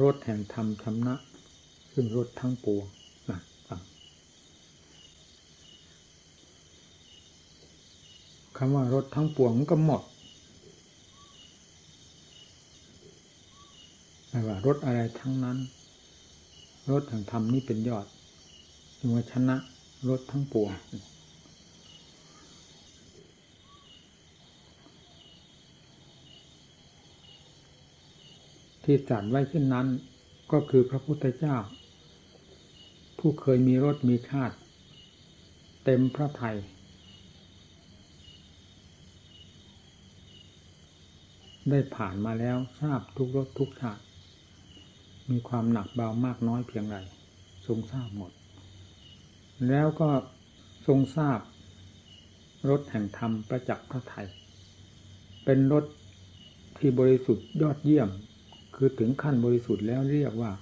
รถแห่งธรรมชำนะ ซึ่งรถทั้งปวงนะฟังคำว่ารถทั้งปวงมันก็หมดไม่ว่ารถอะไรทั้งนั้นรถแห่งธรรมนี่เป็นยอดจึงว่าชนะรถทั้งปวง ที่ตรัสไว้เช่นนั้น ก็คือพระพุทธเจ้า ผู้เคยมีรถมีชาติ เต็มพระไทยได้ผ่านมาแล้วทราบทุกรถทุกชาติ มีความหนักเบามากน้อยเพียงไรทรงทราบหมด แล้วก็ทรงทราบรถแห่งธรรมประจักษ์พระไทยเป็นรถที่บริสุทธิ์ยอดเยี่ยม คือถึงขั้นบริสุทธิ์แล้วเรียกว่า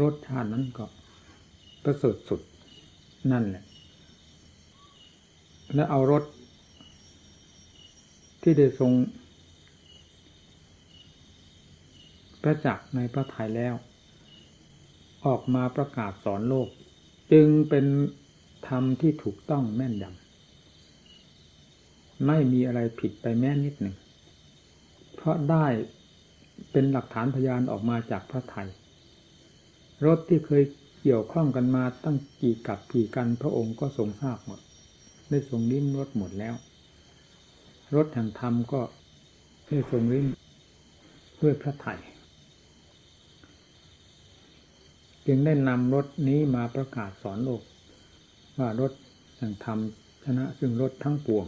รสชาตินั้นก็ประเสริฐสุดนั่นแหละ และเอารถที่ได้ทรงประจักษ์ในพระไทยแล้ว ออกมาประกาศสอนโลก จึงเป็นธรรมที่ถูกต้องแม่นยำไม่มีอะไรผิดไปแม้นิดหนึ่ง เพราะได้ เป็นหลักฐานพยานออกมาจากพระไทย รถที่เคยเกี่ยวข้องกันมาตั้งกี่กับกี่กันพระองค์ก็ทรงทราบหมด ได้ทรงลิ้มรถหมดแล้ว รถแห่งธรรมก็ได้ทรงลิ้มด้วยพระไทยจึงได้นำรถนี้มาประกาศสอนโลก ว่ารถแห่งธรรมชนะซึ่งรถทั้งปวง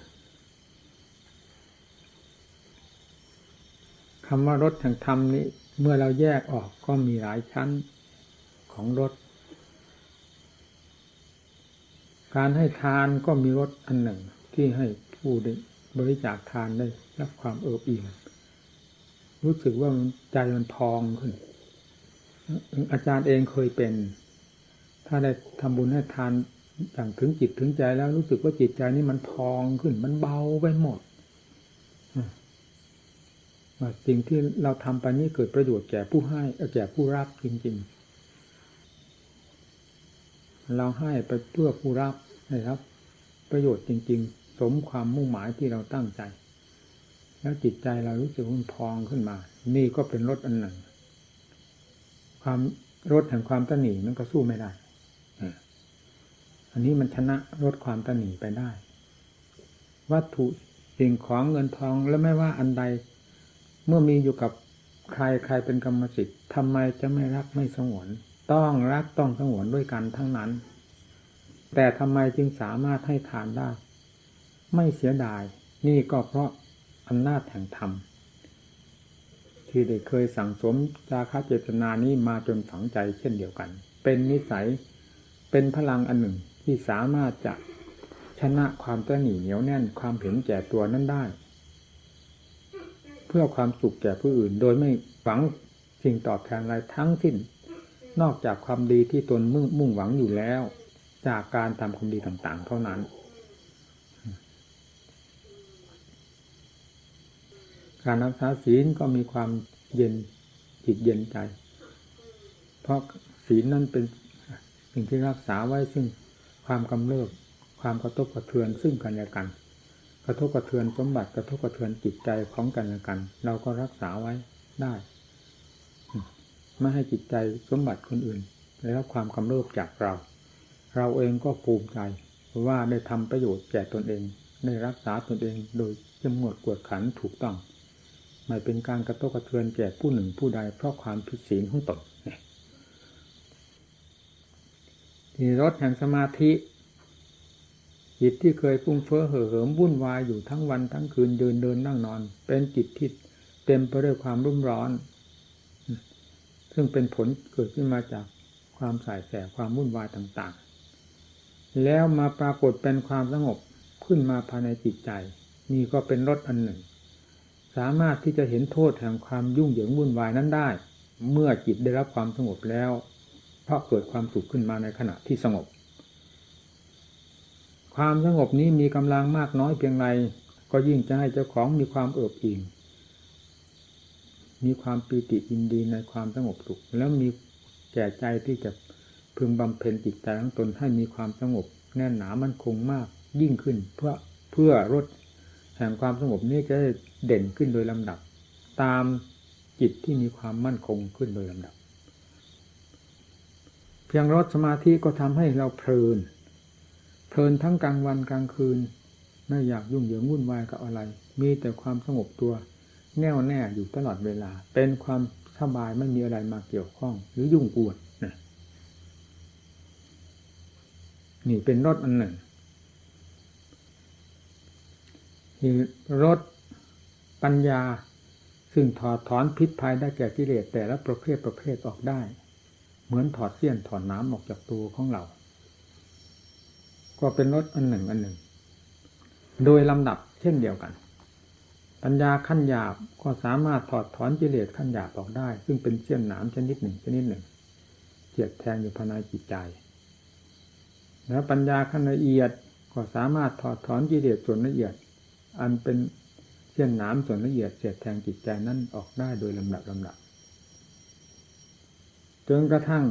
คำว่ารถแห่งธรรมนี้ เมื่อเราแยกออกก็มีหลายชั้นของรถการให้ทานก็มีรถอันหนึ่งที่ให้ผู้ได้บริจาคทานได้รับความเอิบอิ่มรู้สึกว่าใจมันพองขึ้น อาจารย์เองเคยเป็น ถ้าได้ทำบุญให้ทานอย่างถึงจิตถึงใจแล้วรู้สึกว่าจิตใจนี่มันพองขึ้น มันเบาไปหมด สิ่งที่เราทำไปนี่เกิดประโยชน์แก่ผู้ให้แก่ผู้รับจริง ๆ เราให้ไปเพื่อผู้รับให้รับ ประโยชน์จริง ๆ สมความมุ่งหมายที่เราตั้งใจ แล้วจิตใจเรารู้สึกมันพองขึ้นมา นี่ก็เป็นรถอันหนึ่ง ความรถแห่งความตนีมันก็สู้ไม่ได้อันนี้มันชนะรถความตนีไปได้ วัตถุสิ่งของเงินทองแล้วไม่ว่าอันใด เมื่อมีอยู่กับใครใครเป็นกรรมสิทธิ์ทำไมจะไม่รักไม่สงวน ต้องรักต้องสงวนด้วยกันทั้งนั้น แต่ทำไมจึงสามารถให้ทานได้ ไม่เสียดาย นี่ก็เพราะอำนาจแห่งธรรมที่ได้เคยสั่งสมจาคาเจตนานี้มาจนฝังใจเช่นเดียวกัน เป็นนิสัยเป็นพลังอันหนึ่งที่สามารถจะชนะความตระหนี่เหนียวแน่นความเห็นแก่ตัวนั้นได้ เพื่อความสุขแก่ผู้อื่น โดยไม่หวังสิ่งตอบแทนอะไรทั้งสิ้น นอกจากความดีที่ตนมุ่งมุ่งหวังอยู่แล้ว จากการทำความดีต่างๆ เท่านั้น การรักษาศีลก็มีความเย็นจิตเย็นใจ เพราะศีลนั้นเป็นสิ่งที่รักษาไว้ซึ่งความกำเริบความกระทบกระเทือนซึ่งกันและกัน กระทบกระเทือนสมบัติกระทบกระเทือนจิตใจของกันและกัน เราก็รักษาไว้ได้ไม่ให้จิตใจสมบัติคนอื่นได้รับความกำเริบจากเรา เราเองก็ภูมิใจว่าได้ทำประโยชน์แก่ตนเองได้รักษาตนเองโดยเข้มงวดกวดขันถูกต้องไม่เป็นการกระทบกระเทือนแก่ผู้หนึ่งผู้ใดเพราะความผิดศีลของตนที่รถแห่งสมาธิ จิตที่เคยฟุ้งเฟ้อเห่อเหิมวุ่นวายอยู่ทั้งวันทั้งคืนเดินเดินนั่งนอน เป็นจิตที่เต็มไปด้วยความรุ่มร้อน ซึ่งเป็นผลเกิดขึ้นมาจากความสายแสความวุ่นวายต่างๆ แล้วมาปรากฏเป็นความสงบขึ้นมาภายในจิตใจ นี่ก็เป็นรถอันหนึ่ง สามารถที่จะเห็นโทษแห่งความยุ่งเหยิงวุ่นวายนั้นได้ เมื่อจิตได้รับความสงบแล้ว เพราะเกิดความสุขขึ้นมาในขณะที่สงบ ความสงบนี้มีกำลังมากน้อยเพียงไรก็ยิ่งจะให้เจ้าของมีความเอิบอิ่มมีความปีติยินดีในความสงบสุข แล้วมีแก่ใจที่จะพึงบำเพ็ญจิตใจของตนให้มีความสงบ แน่นหนามั่นคงมากยิ่งขึ้น เพื่อเพื่อลดแห่งความสงบนี้จะเด่นขึ้นโดยลำดับ ตามจิตที่มีความมั่นคงขึ้นโดยลำดับ เพียงรถสมาธิก็ทำให้เราเพลิน ลินทั้งกลางวันกลางคืน ไม่อยากยุ่งเหยิงวุ่นวายกับอะไร มีแต่ความสงบตัว แน่วแน่อยู่ตลอดเวลา เป็นความสบายไม่มีอะไรมาเกี่ยวข้อง หรือยุ่งกวนนะนี่เป็นรถอันหนึ่งที่รถปัญญา ซึ่งถอดถอนพิษภัยได้แก่กิเลสแต่ละประเภทประเภทออกได้ เหมือนถอดเสี้ยนถอดน้ำออกจากตัวของเรา ก็เป็นรถอันหนึ่งอันหนึ่ง โดยลำดับเช่นเดียวกัน ปัญญาขั้นหยาบก็สามารถถอดถอนกิเลสขั้นหยาบออกได้ ซึ่งเป็นเสี้ยนหนามชนิดหนึ่งชนิดหนึ่งเจียดแทงอยู่ภายในจิตใจ แล้วปัญญาขั้นละเอียดก็สามารถถอดถอนกิเลสส่วนละเอียด อันเป็นเสี้ยนหนามส่วนละเอียดเสียดแทงจิตใจนั้นออกได้โดยลำดับลำดับจนกระทั่ง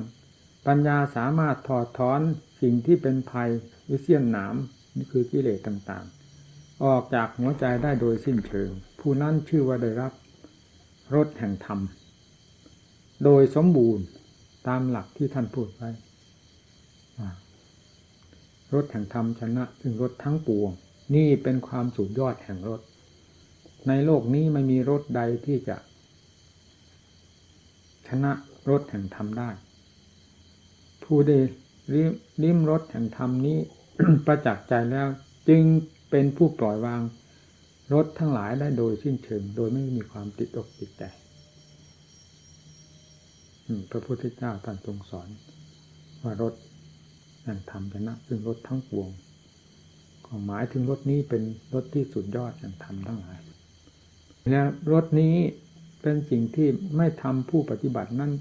ปัญญาสามารถถอดถอนสิ่งที่เป็นภัย หรือเสี้ยนหนามนี่คือกิเลสต่างๆ ออกจากหัวใจได้โดยสิ้นเชิง ผู้นั้นชื่อว่าได้รับรสแห่งธรรม โดยสมบูรณ์ตามหลักที่ท่านพูดไว้รถแห่งธรรมชนะถึงรถทั้งปวง นี่เป็นความสุดยอดแห่งรถในโลกนี้ไม่มีรถใดที่จะ ชนะรถแห่งธรรมได้ ผู้ได้ ริมรถแห่งธรรมนี้ประจักษ์ใจแล้ว จึงเป็นผู้ปล่อยวางรถทั้งหลายได้โดยสิ้นเชิงโดยไม่มีความติดอกติดใจพระพุทธเจ้าท่านทรงสอน ว่ารถแห่งธรรมชนะซึ่งรถทั้งปวงก็หมายถึงรถนี้เป็นรถที่สุดยอดแห่งธรรมทั้งหลายและรถนี้เป็นสิ่งที่ไม่ทำผู้ปฏิบัตินั้น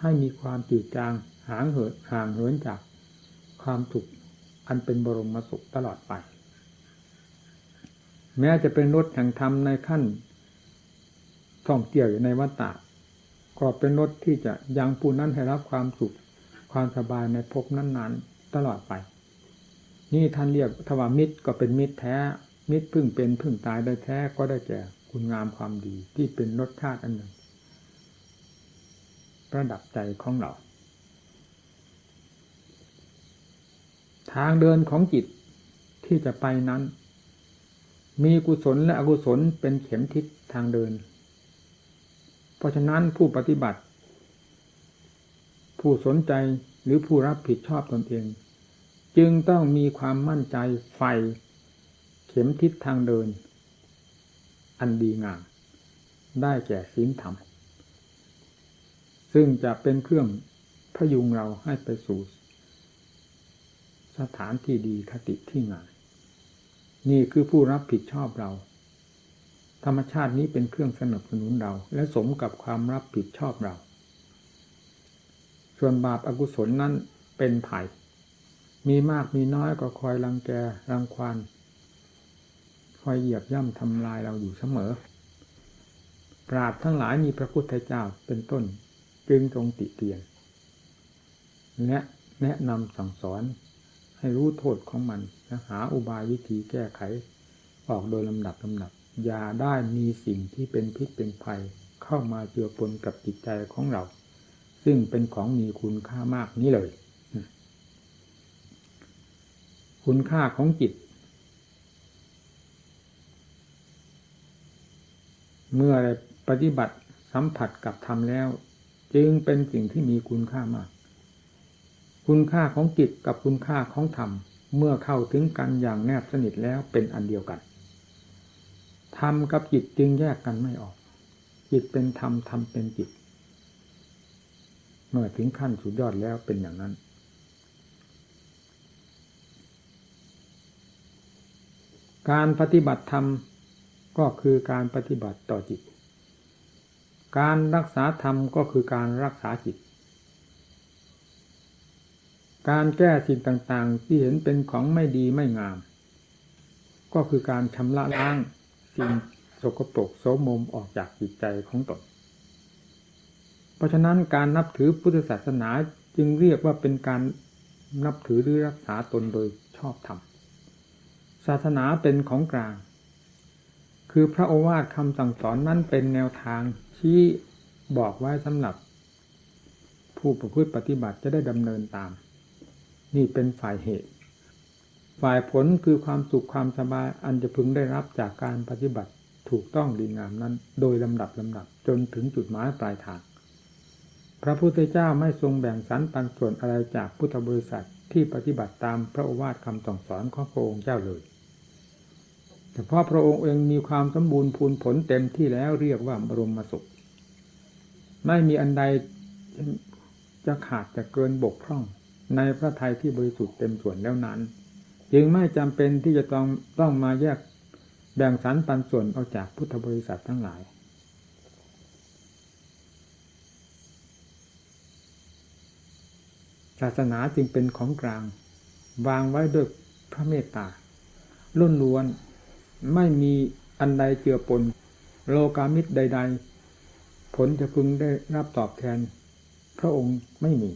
ให้มีความจืดจาง ห่างเหินห่างเหินจากความสุขอันเป็นบรมสุขตลอดไป แม้จะเป็นรถแห่งธรรมในขั้นท่องเที่ยวอยู่ในวัฏฏะก็เป็นรถที่จะยังผู้นั้นให้รับความสุขความสบายในภพนั้นๆ ตลอดไป นี่ท่านเรียกทวามิตรก็เป็นมิตรแท้ มิตรพึ่งเป็นพึ่งตายได้แท้ก็ได้แก่คุณงามความดีที่เป็นรสชาติอันหนึ่ง ประดับใจของเรา ทางเดินของจิตที่จะไปนั้น มีกุศลและอกุศลเป็นเข็มทิศทางเดิน เพราะฉะนั้นผู้ปฏิบัติ ผู้สนใจหรือผู้รับผิดชอบตนเอง จึงต้องมีความมั่นใจไฟ เข็มทิศทางเดิน อันดีงาม ได้แก่ศีลธรรม ซึ่งจะเป็นเครื่องพยุงเราให้ไปสู่ สถานที่ดีคติที่งามนี่คือผู้รับผิดชอบเรา ธรรมชาตินี้เป็นเครื่องสนับสนุนเรา และสมกับความรับผิดชอบเรา ส่วนบาปอากุศลนั้นเป็นไผ่มีมากมีน้อยก็คอยรังแกรังควานคอยเหยียบย่ำทำลายเราอยู่เสมอ ปราดทั้งหลายมีพระพุทธเจ้าเป็นต้น จึงตรงติเตียนและแนะนำสั่งสอน ให้รู้โทษของมันหาอุบายวิธีแก้ไข ออกโดยลำดับลำดับอย่าได้มีสิ่งที่เป็นพิษเป็นภัย เข้ามาเจือปนกับจิตใจของเรา ซึ่งเป็นของมีคุณค่ามากนี้เลย คุณค่าของจิต เมื่อปฏิบัติสัมผัสกับธรรมแล้ว จึงเป็นสิ่งที่มีคุณค่ามาก คุณค่าของจิตกับคุณค่าของธรรม เมื่อเข้าถึงกันอย่างแนบสนิทแล้วเป็นอันเดียวกัน ธรรมกับจิตจึงแยกกันไม่ออก จิตเป็นธรรมธรรมเป็นจิต เมื่อถึงขั้นสุดยอดแล้วเป็นอย่างนั้น การปฏิบัติธรรมก็คือการปฏิบัติต่อจิต การรักษาธรรมก็คือการรักษาจิต การแก้สิ่งต่างๆ ที่เห็นเป็นของไม่ดีไม่งาม ก็คือการชำระล้างสิ่งสกปรกโสมมออกจากจิตใจของตน เพราะฉะนั้นการนับถือพุทธศาสนาจึงเรียกว่าเป็นการนับถือหรือรักษาตนโดยชอบธรรม ศาสนาเป็นของกลาง คือพระโอวาทคำสั่งสอนนั้นเป็นแนวทางที่บอกไว้สำหรับ ผู้ประพฤติปฏิบัติจะได้ดำเนินตาม นี่เป็นฝ่ายเหตุ ฝ่ายผลคือความสุขความสบายอันจะพึงได้รับจากการปฏิบัติถูกต้องดีงามนั้น โดยลำดับลำดับจนถึงจุดหมายปลายทาง พระพุทธเจ้าไม่ทรงแบ่งสรรปันส่วนอะไรจากพุทธบริษัทที่ปฏิบัติตามพระโอวาทคำสั่งสอนของพระองค์เจ้าเลยแต่เพราะพระองค์เองมีความสมบูรณ์พูนผลเต็มที่แล้วเรียกว่าบรมสุข ไม่มีอันใดจะขาดจะเกินบกพร่อง ในพระทัยที่บริสุทธิ์เต็มส่วนแล้วนั้น จึงไม่จำเป็นที่จะต้องต้องมาแยกแบ่งสรรปันส่วนออกจากพุทธบริษัททั้งหลาย ศาสนาจึงเป็นของกลาง วางไว้ด้วยพระเมตตาล้นล้วนไม่มีอันใดเจือปน โลกามิตรใด ๆ ผลจะพึงได้รับตอบแทน พระองค์ไม่มี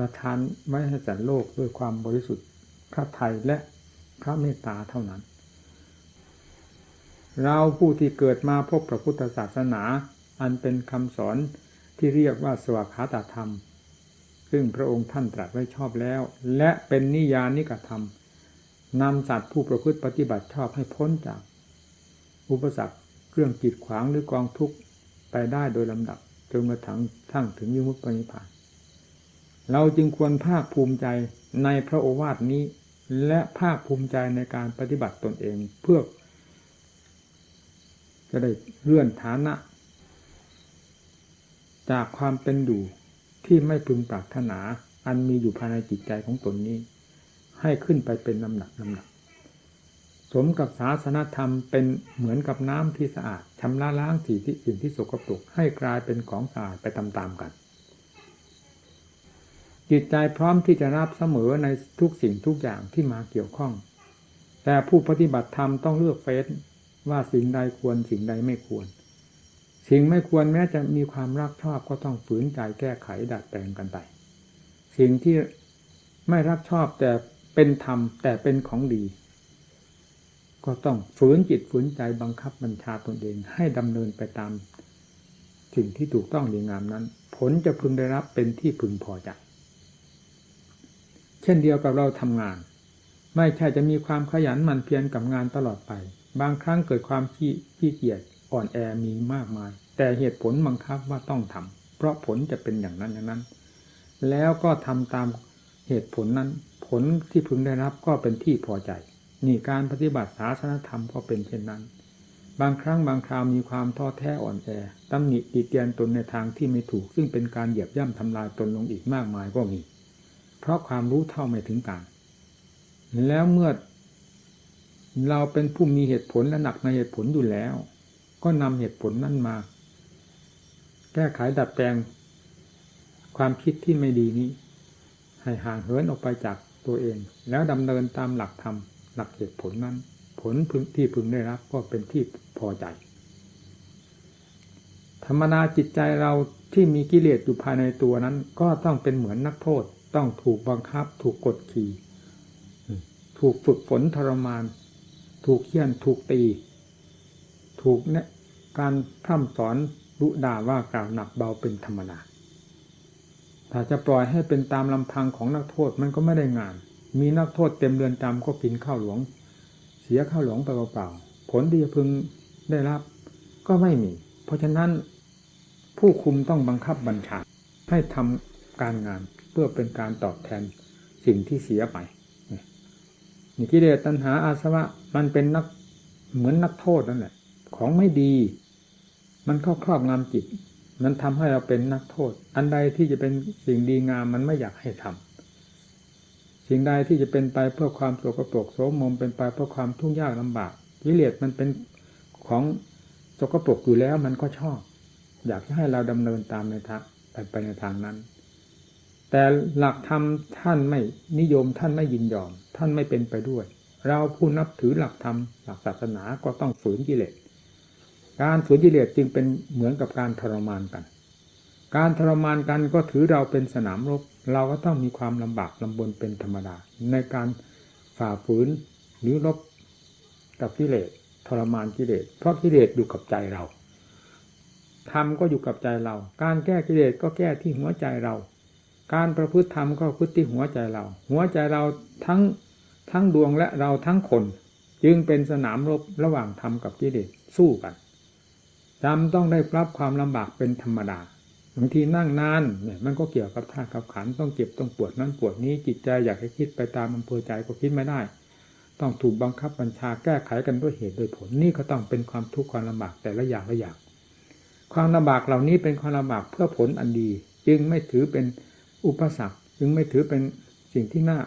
ประทานไว้ให้สัตว์โลกด้วยความบริสุทธิ์พระไทยและพระเมตตาเท่านั้น เราผู้ที่เกิดมาพบพระพุทธศาสนา อันเป็นคำสอนที่เรียกว่าสวากขาตธรรม ซึ่งพระองค์ท่านตรัสไว้ชอบแล้ว และเป็นนิยานิกธรรมนำสัตว์ผู้ประพฤติปฏิบัติชอบให้พ้นจาก อุปสรรคเครื่องกีดขวางหรือกองทุกข์ไปได้โดยลำดับจนกระทั่งทั้งถึงวิมุตตินิพพาน เราจึงควรภาคภูมิใจในพระโอวาทนี้ และภาคภูมิใจในการปฏิบัติตนเองเพื่อ จะได้เลื่อนฐานะ จากความเป็นอยู่ที่ไม่พึงปรารถนา อันมีอยู่ภายในจิตใจของตนนี้ ให้ขึ้นไปเป็นลำหนักลำหนักสมกับศาสนธรรมเป็นเหมือนกับน้ำที่สะอาดชำระล้างสิ่งที่สิ่งที่สกปรกให้กลายเป็นของสะอาดไปตามๆกัน จิตใจพร้อมที่จะรับเสมอในทุกสิ่งทุกอย่างที่มาเกี่ยวข้อง แต่ผู้ปฏิบัติธรรมต้องเลือกเฟ้นว่าสิ่งใดควรสิ่งใดไม่ควร สิ่งไม่ควรแม้จะมีความรักชอบก็ต้องฝืนใจแก้ไขดัดแปลงกันไป สิ่งที่ไม่รักชอบแต่เป็นธรรมแต่เป็นของดี ก็ต้องฝืนจิตฝืนใจบังคับบัญชาตนเองให้ดำเนินไปตาม สิ่งที่ถูกต้องดีงามนั้น ผลจะพึงได้รับเป็นที่พึงพอใจ เช่นเดียวกับเราทำงาน ไม่ใช่จะมีความขยันหมั่นเพียรกับงานตลอดไป บางครั้งเกิดความขี้ขี้เกียจอ่อนแอมีมากมาย แต่เหตุผลบังคับว่าต้องทำเพราะผลจะเป็นอย่างนั้นอย่างนั้น แล้วก็ทำตามเหตุผลนั้น ผลที่พึงได้รับก็เป็นที่พอใจนี่การปฏิบัติศาสนธรรมก็เป็นเช่นนั้น บางครั้งบางคราวมีความท้อแท้อ่อนแอตำหนิติเตียนตนในทางที่ไม่ถูก ซึ่งเป็นการเหยียบย่ำทำลายตนลงอีกมากมายก็มี เพราะความรู้เท่าไม่ถึงการ แล้วเมื่อเราเป็นผู้มีเหตุผลและหนักในเหตุผลอยู่แล้ว ก็นำเหตุผลนั้นมา แก้ไขดัดแปลง ความคิดที่ไม่ดีนี้ ให้ห่างเหินออกไปจากตัวเอง แล้วดำเนินตามหลักธรรมหลักเหตุผลนั้น ผลที่พึงได้รับก็เป็นที่พอใจ ธรรมนาจิตใจเราที่มีกิเลสอยู่ภายในตัวนั้น ก็ต้องเป็นเหมือนนักโทษ ต้องถูกบังคับ ถูกกดขี่ถูกฝึกฝนทรมาน ถูกเคี่ยนถูกตี ถูกเนี่ยการพร่ำสอนรุด่าว่ากล่าวหนักเบาเป็นธรรมดาถ้าจะปล่อยให้เป็นตามลำพังของนักโทษมันก็ไม่ได้งาน มีนักโทษเต็มเรือนจำก็กินข้าวหลวง เสียข้าวหลวงไปเปล่าๆผลที่จะพึงได้รับก็ไม่มี เพราะฉะนั้นผู้คุมต้องบังคับบัญชาให้ทำการงาน เพื่อเป็นการตอบแทนสิ่งที่เสียไปนี่กิเลสตัณหาอาสวะมันเป็นนักเหมือนนักโทษนั่นแหละ ของไม่ดี มันเข้าครอบงำจิต มันทำให้เราเป็นนักโทษ อันใดที่จะเป็นสิ่งดีงามมันไม่อยากให้ทำสิ่งใดที่จะเป็นไปเพื่อความโศกโปรกโสมมเป็นไปเพื่อความทุกข์ยากลำบากกิเลสมันเป็นของโศกโปรกอยู่แล้วมันก็ชอบ อยากจะให้เราดำเนินตามในทางไปในทางนั้น แต่หลักธรรมท่านไม่นิยมท่านไม่ยินยอม ท่านไม่เป็นไปด้วย เราผู้นับถือหลักธรรมหลักศาสนาก็ต้องฝืนกิเลสการฝืนกิเลสจึงเป็นเหมือนกับการทรมานกัน การทรมานกันก็ถือเราเป็นสนามรบเราก็ต้องมีความลำบากลำบนเป็นธรรมดา ในการฝ่าฝืนหรือรบกับกิเลสทรมานกิเลสเพราะกิเลสอยู่กับใจเราธรรมก็อยู่กับใจเรา การแก้กิเลสก็แก้ที่หัวใจเรา การประพฤติธรรมก็ประพฤติที่หัวใจเรา หัวใจเราทั้งทั้งดวงและเราทั้งคน จึงเป็นสนามรบระหว่างธรรมกับกิเลสสู้กันจำต้องได้รับความลำบากเป็นธรรมดาบางทีนั่งนานเนี่ยมันก็เกี่ยวกับท่ากับขันต้องเจ็บต้องปวดนั้นปวดนี้จิตใจอยากให้คิดไปตามอำเภอใจก็คิดไม่ได้ ต้องถูกบังคับบัญชาแก้ไขกันด้วยเหตุด้วยผลนี่ก็ต้องเป็นความทุกข์ความลำบากแต่ละอย่างละอย่างความลำบากเหล่านี้เป็นความลำบากเพื่อผลอันดี จึงไม่ถือเป็น อุปสรรคจึงไม่ถือเป็นสิ่งที่น่า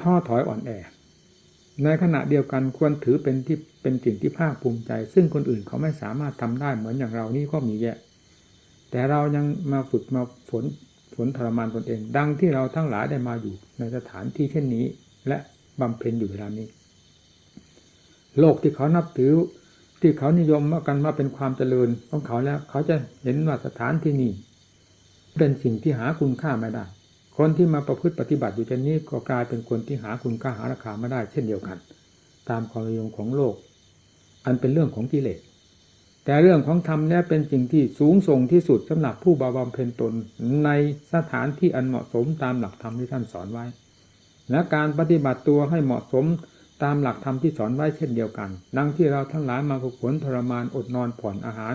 ท้อถอยอ่อนแอ ในขณะเดียวกันควรถือเป็นที่เป็นสิ่งที่ภาคภูมิใจ ซึ่งคนอื่นเขาไม่สามารถทำได้เหมือนอย่างเรานี่ก็มีแยะ แต่เรายังมาฝึกมาฝนฝนทรมานตนเอง ดังที่เราทั้งหลายได้มาอยู่ในสถานที่เช่นนี้ และบำเพ็ญอยู่เวลานี้ โลกที่เขานับถือที่เขานิยมว่ากันว่าเป็นความเจริญของเขาแล้ว เขาจะเห็นว่าสถานที่นี้ เป็นสิ่งที่หาคุณค่าไม่ได้ คนที่มาประพฤติปฏิบัติอยู่เช่นนี้ก็กลายเป็นคนที่หาคุณค่าหาราคาไม่ได้เช่นเดียวกัน ตามความนิยมของโลก อันเป็นเรื่องของกิเลสแต่เรื่องของธรรมเนี่ยเป็นสิ่งที่สูงส่งที่สุดสำหรับผู้บาบำเพ็ญตนในสถานที่อันเหมาะสมตามหลักธรรมที่ท่านสอนไว้ และการปฏิบัติตัวให้เหมาะสมตามหลักธรรมที่สอนไว้เช่นเดียวกัน ดังที่เราทั้งหลายมาฝึกฝนทรมานอดนอนผ่อนอาหาร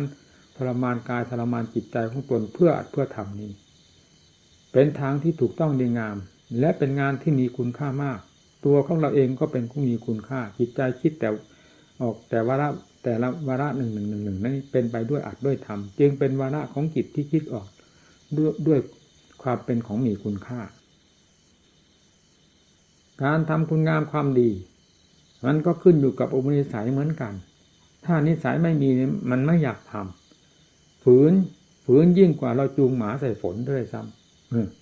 ทรมานกายทรมานจิตใจของตนเพื่ออัดเพื่อทำนี้ เป็นทางที่ถูกต้องดีงาม และเป็นงานที่มีคุณค่ามาก ตัวของเราเองก็เป็นผู้มีคุณค่า จิตใจคิดแต่ออกแต่วาระแต่ละวาระหนึ่งหนึ่งหนึ่งหนึ่งนั้นเป็นไปด้วยอัดด้วยธรรมจึงเป็นวาระของจิตที่คิดออกด้วยด้วยความเป็นของมีคุณค่า การทำคุณงามความดี มันก็ขึ้นอยู่กับอุปนิสัยเหมือนกัน ถ้านิสัยไม่มีมันไม่อยากทำ ฝืนฝืนยิ่งกว่าเราจูงหมาใส่ฝนด้วยซ้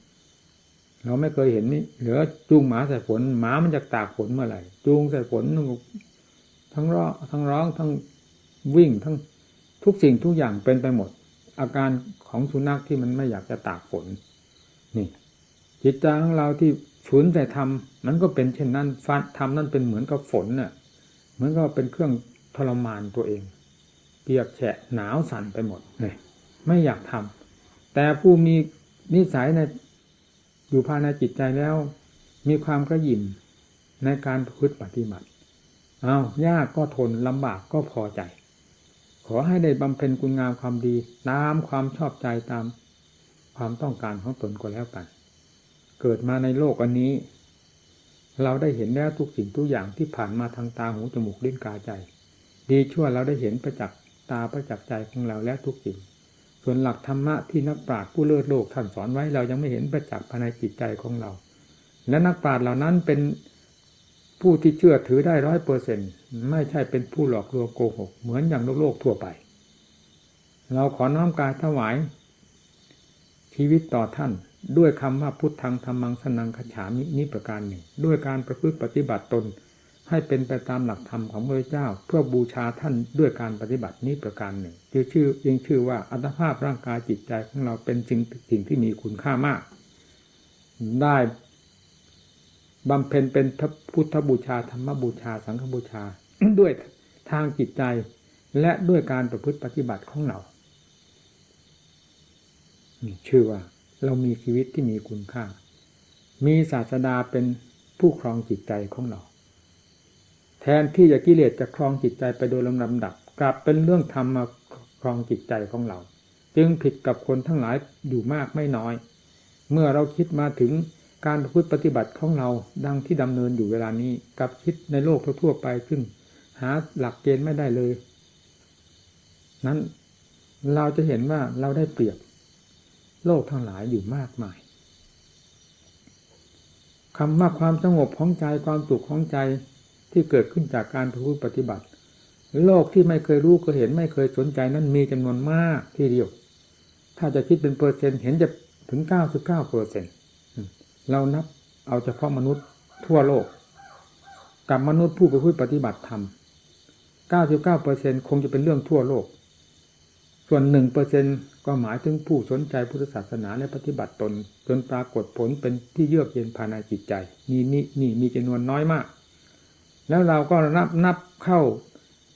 ำเราไม่เคยเห็นนี่เหลือจูงหมาใส่ฝนหมามันจะตากฝนเมื่อไหร่จูงใส่ฝนทั้งร้องทั้งร้องทั้งวิ่งทั้งทุกสิ่งทุกอย่างเป็นไปหมด อาการของสุนัขที่มันไม่อยากจะตากฝนนี่ จิตใจของเราที่ฝืนแต่ทำมันก็เป็นเช่นนั้นฟันทำนั่นเป็นเหมือนกับฝนเน่ะ เหมือนกับเป็นเครื่องทรมานตัวเอง เปียกแฉะหนาวสั่นไปหมดเนี่ยไม่อยากทำแต่ผู้มีนิสัยในอยู่ภายในจิตใจแล้ว มีความกระยิมในการพฤติปฏิบัติเอายากก็ทนลำบากก็พอใจ ขอให้ได้บำเพ็ญคุณงามความดีตามความชอบใจตามความต้องการของตนก็แล้วกัน เกิดมาในโลกอันนี้ เราได้เห็นแล้วทุกสิ่งทุกอย่างที่ผ่านมาทางตาหูจมูกลิ้นกายใจ ดีชั่วเราได้เห็นประจักษ์ ตาประจักษ์ใจของเราแล้วทุกสิ่ง ส่วนหลักธรรมะที่นักปราชญ์ผู้เลิศโลกท่านสอนไว้เรายังไม่เห็นประจักษ์ภายในจิตใจของเรา และนักปราชญ์เหล่านั้นเป็นผู้ที่เชื่อถือได้ร้อยเปอร์เซ็นไม่ใช่เป็นผู้หลอกลวงโกหก เหมือนอย่างโลกโลกทั่วไป เราขอน้อมกายถวาย ชีวิตต่อท่านด้วยคำว่าพุทธังธรรมังสนังขฉามินี้ประการหนึ่ง ด้วยการประพฤติปฏิบัติตน ให้เป็นไปตามหลักธรรมของพระเจ้า เพื่อบูชาท่านด้วยการปฏิบัตินี้ประการหนึ่งจึงชื่อยังชื่อว่าอัตภาพร่างกายจิตใจของเราเป็นสิ่งสิ่งที่มีคุณค่ามาก ได้บำเพ็ญเป็นพุทธบูชาธรรมบูชา สังฆบูชา ด้วยทางจิตใจและด้วยการประพฤติปฏิบัติของเราชื่อว่าเรามีชีวิตที่มีคุณค่า มีศาสดาเป็นผู้ครองจิตใจของเรา แทนที่จะกิเลสจะครองจิตใจไปโดยลำดับ กลับเป็นเรื่องธรรมมาครองจิตใจของเรา จึงผิดกับคนทั้งหลายอยู่มากไม่น้อย เมื่อเราคิดมาถึงการพูดปฏิบัติของเราดังที่ดำเนินอยู่เวลานี้กับคิดในโลกทั่วไปซึ่งหาหลักเกณฑ์ไม่ได้เลย นั้นเราจะเห็นว่าเราได้เปรียบโลกทั้งหลายอยู่มากมายคำว่าความสงบของใจความสุขของใจ ที่เกิดขึ้นจากการพูดปฏิบัติ โลกที่ไม่เคยรู้ก็เห็นไม่เคยสนใจนั้นมีจำนวนมากทีเดียว ถ้าจะคิดเป็นเปอร์เซ็นต์เห็นจะถึงเก้าสิบเก้าเปอร์เซ็นต์เรานับเอาเฉพาะมนุษย์ทั่วโลก กับมนุษย์ผู้ไปพูดปฏิบัติธรรม99%คงจะเป็นเรื่องทั่วโลก ส่วนหนึ่งเปอร์เซ็นก็หมายถึงผู้สนใจพุทธศาสนาและปฏิบัติตน จนปรากฏผลเป็นที่เยือกเย็นภายในจิตใจ นี่นี่นี่มีจำนวนน้อยมาก แล้วเราก็นับนับเข้า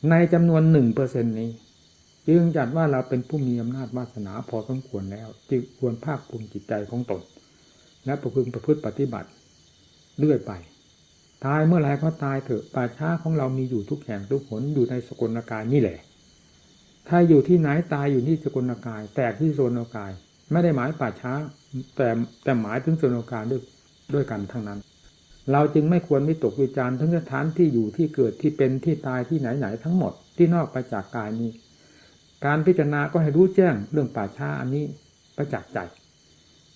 ในจำนวนหนึ่งเปอร์เซ็นนี้ จึงจัดว่าเราเป็นผู้มีอำนาจวาสนาพอสมควรแล้ว จึงควรภาคภูมิจิตใจของตน และประพฤติประพฤติปฏิบัติเรื่อยไป ตายเมื่อไรก็ตายเถอะป่าช้าของเรามีอยู่ทุกแห่งทุกหนอยู่ในสกลกายนี่แหละ ถ้าอยู่ที่ไหนตายอยู่ที่สกลกาย แตกที่โซนกาย ไม่ได้หมายป่าช้า แต่แต่หมายถึงโซนกายด้วยด้วยกันทั้งนั้น เราจึงไม่ควรวิตกวิจารณ์ทั้งสถานที่อยู่ที่เกิดที่เป็นที่ตายที่ไหนไหนๆทั้งหมดที่นอกไปจากกายนี้ การพิจารณาก็ให้รู้แจ้งเรื่องป่าช้าอันนี้ประจักษ์ใจ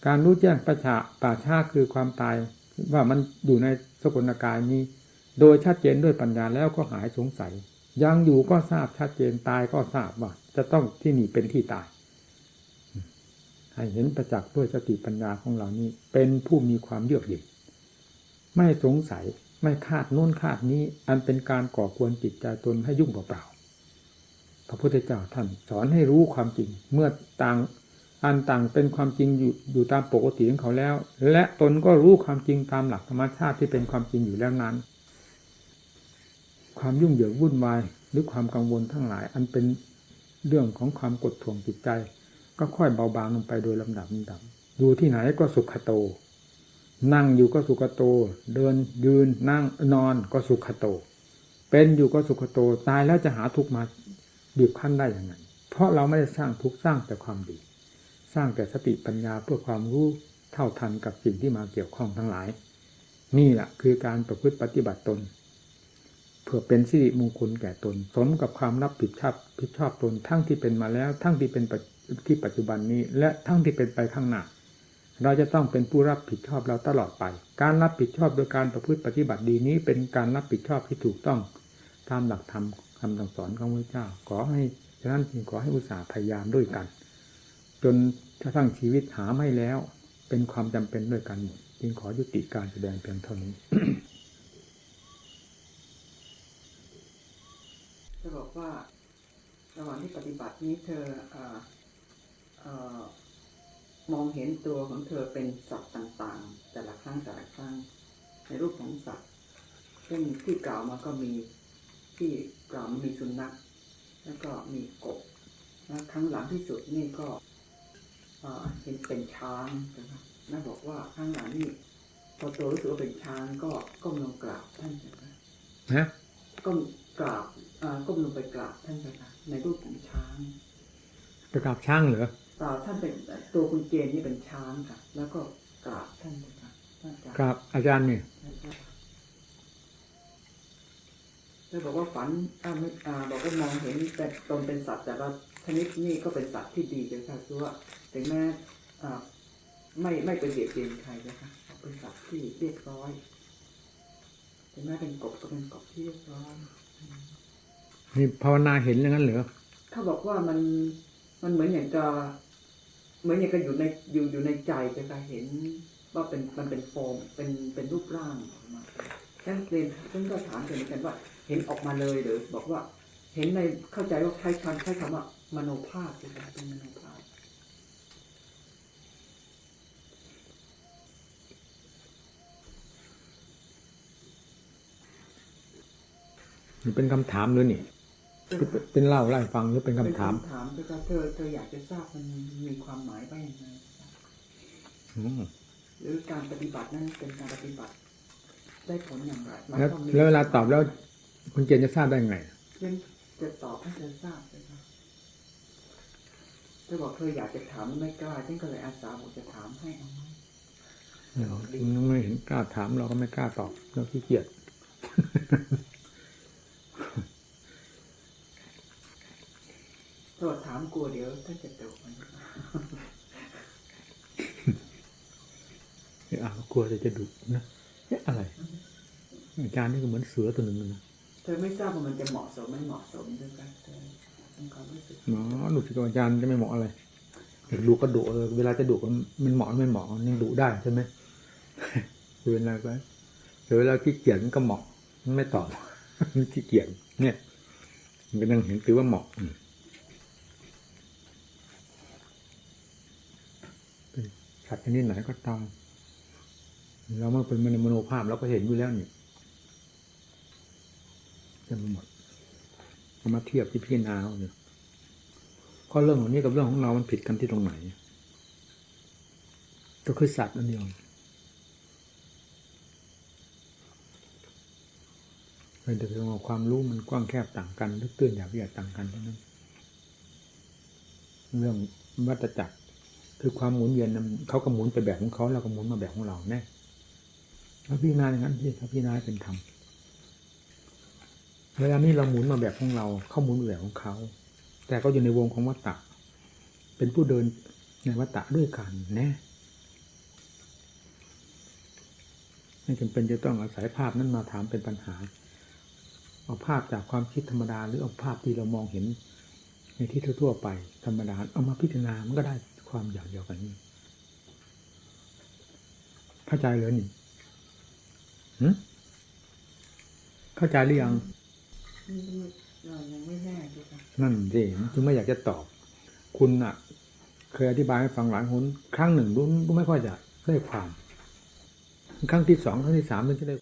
การรู้แจ้งประชาป่าช้าคือความตายว่ามันอยู่ในสกุลกายนี้ โดยชัดเจนด้วยปัญญาแล้วก็หายสงสัย ยังอยู่ก็ทราบชัดเจนตายก็ทราบว่า จะต้องที่นี่เป็นที่ตายให้เห็นประจักษ์ด้วยสติปัญญาของเรานี้ เป็นผู้มีความเยือกเย็น ไม่สงสัยไม่คาดโน้นคาดนี้ อันเป็นการก่อควรจิตใจตนให้ยุ่งเปล่าๆพระพุทธเจ้าท่านสอนให้รู้ความจริง เมื่อต่างอันต่างเป็นความจริงอยู่อยู่ตามปกติของเขาแล้ว และตนก็รู้ความจริงตามหลักธรรมชาติที่เป็นความจริงอยู่แล้วนั้น ความยุ่งเหยิงวุ่นวายหรือความกังวลทั้งหลาย อันเป็นเรื่องของความกดท่วงจิตใจ ก็ค่อยเบาบางลงไปโดยลำดับลำดับอยู่ที่ไหนก็สุขโต นั่งอยู่ก็สุขโต เดินยืนนั่งนอนก็สุขโต เป็นอยู่ก็สุขโต ตายแล้วจะหาทุกข์มาบีบคั้นได้อย่างไงเพราะเราไม่ได้สร้างทุกข์สร้างแต่ความดี สร้างแต่สติปัญญาเพื่อความรู้เท่าทันกับสิ่งที่มาเกี่ยวข้องทั้งหลาย นี่แหละคือการประพฤติปฏิบัติตนเพื่อเป็นสิริมงคลแก่ตน สมกับความรับผิดชอบผิดชอบตนทั้งที่เป็นมาแล้ว ทั้งที่เป็นที่ปัจจุบันนี้ และทั้งที่เป็นไปข้างหน้า เราจะต้องเป็นผู้รับผิดชอบเราตลอดไป การรับผิดชอบโดยการประพฤติปฏิบัติดีนี้ เป็นการรับผิดชอบที่ถูกต้องตามหลักธรรมคำสอนของพระเจ้า ขอให้ฉะนั้นจึงขอให้อุตสาห์พยายามด้วยกัน จนกระทั่งชีวิตหาไม่แล้ว เป็นความจำเป็นด้วยกันจึงขอยุติการแสดงเพียงเท่านี้เธอบอกว่าระหว่างที่ปฏิบัตินี้เธออ่อเอ่อ มองเห็นตัวของเธอเป็นสัตว์ต่างๆ แต่ละครั้งแต่ละครั้ง ในรูปของสัตว์ซึ่งที่กล่าวมาก็มีที่กล่าวมามีสุนัขแล้วก็มีกบแล้วครั้งหลังที่สุดนี่ก็เอ่อเห็นเป็นช้างนะครับน่าบอกว่าครั้งหลังนี่พอตัวรู้สึกว่าเป็นช้างก็ก้มลงกราบท่านนะครับนะก้มกราบอ่าก้มลงไปกราบท่านประธานในรูปของช้างไปกราบช่างเหรอเปล่า ท่านเป็นตัวคุณเจนนี่เป็นช้างค่ะ แล้วก็กราบท่านประธานท่านอาจารย์กราบอาจารย์เนี่ยแล้วบอกว่าฝันอ่าไม่อ่าบอกว่ามองเห็นแต่ตนเป็นสัตว์แต่ละชนิดนี่ก็เป็นสัตว์ที่ดีเลยค่ะคือว่าถึงแม้อ่าไม่ไม่ไปเบียดเบียนใครนะคะเป็นสัตว์ที่เรียบร้อยถึงแม้เป็นกบก็เป็นกบที่เรียบร้อยนี่ภาวนาเห็นอย่างนั้นเหรอเขาบอกว่ามันมันเหมือนอย่างจะ เหมือนอย่างกับอยู่ในอยู่อยู่ในใจจะค่ะเห็นว่าเป็นมันเป็นโฟมเป็นเป็นรูปร่างออกมาฉันเรียนฉันก็ถามเธอเหมือนกันว่า เห็นออกมาเลยหรือบอกว่าเห็นในเข้าใจว่าใช้คำใช้คำว่ามโนภาพจะค่ะเป็นมโนภาพมันเป็นคำถามหรือนี่ เป็นเป็นเล่าไล่ฟังหรือเป็นคำถามเป็นคำถามจะค่ะเธอเธออยากจะทราบมันมีความหมายว่าอย่างไรอืมหรือการปฏิบัตินั้นเป็นการปฏิบัติ ได้ผลอย่างไรหมายแล้วความมีแล้วเวลาตอบแล้ว คุณเจนจะทราบได้ไงเรื่องจะตอบให้เธอทราบเลยครับเธอบอกเธออยากจะถามไม่กล้าฉันก็เลยอาสาบอกจะถามให้เอาไหมเราไม่เห็นกล้าถามเราก็ไม่กล้าตอบเราขี้เกียจ เธอถามกลัวเดี๋ยวท่านจะตกมันอะกลัวจะจะดุนะเอ๊ะอะไรอาจารย์นี่ก็เหมือนเสือตัวหนึ่งเลยนะเธอไม่ทราบว่ามันจะเหมาะสมไม่เหมาะสมด้วยกันเธอต้องความรู้สึกเนาะดุสิกับอาจารย์จะไม่เหมาะอะไรดุก็ดุเออเวลาจะดุมันเหมาะไม่เหมาะมันยังดุได้ใช่ไหมเวลาไปแต่เวลาขี้เกียจมันก็เหมาะมันไม่ตอบมันขี้เกียจเนี่ยมันก็ยังเห็นถือว่าเหมาะอืม สัตว์ชนิดไหนก็ตามเราเมื่อเป็นมโนภาพเราก็เห็นอยู่แล้วนี่เต็มไปหมดเอามาเทียบที่พิจารณาเอาเนี่ยข้อเรื่องของนี้กับเรื่องของเรา มันผิดกันที่ตรงไหน ก็คือสัตว์อันเดียวเป็นแต่เพียงว่าความรู้มันกว้างแคบต่างกันลึกตื้นหยาบละเอียดต่างกันเท่านั้น เรื่องวัฏจักร คือความหมุนเวียนนั้นเขาก็หมุนไปแบบของเขาเราก็หมุนมาแบบของเราแน่ถ้าพี่นาอย่างนั้นพี่ถ้าพี่นาให้เป็นธรรมเวลานี้เราหมุนมาแบบของเรา เขาหมุนแบบของเขา แต่ก็อยู่ในวงของวัฏฏะเป็นผู้เดินในวัฏฏะด้วยกันแน่ไม่จำเป็นจะต้องอาศัยภาพนั้นมาถามเป็นปัญหา เอาภาพจากความคิดธรรมดา หรือเอาภาพที่เรามองเห็นในที่ทั่ว ๆ ไปธรรมดา เอามาพิจารณามันก็ได้ ความอย่างเดียวกันนี่เข้าใจเลยนี่หึเข้าใจหรือยังเรายังไม่แน่ดูค่ะนั่นสิจึงไม่อยากจะตอบ คุณอะเคยอธิบายให้ฟังหลายหนครั้งหนึ่งรู้รู้ไม่ค่อยจะได้ความ ครั้งที่สองครั้งที่สามมันจะได้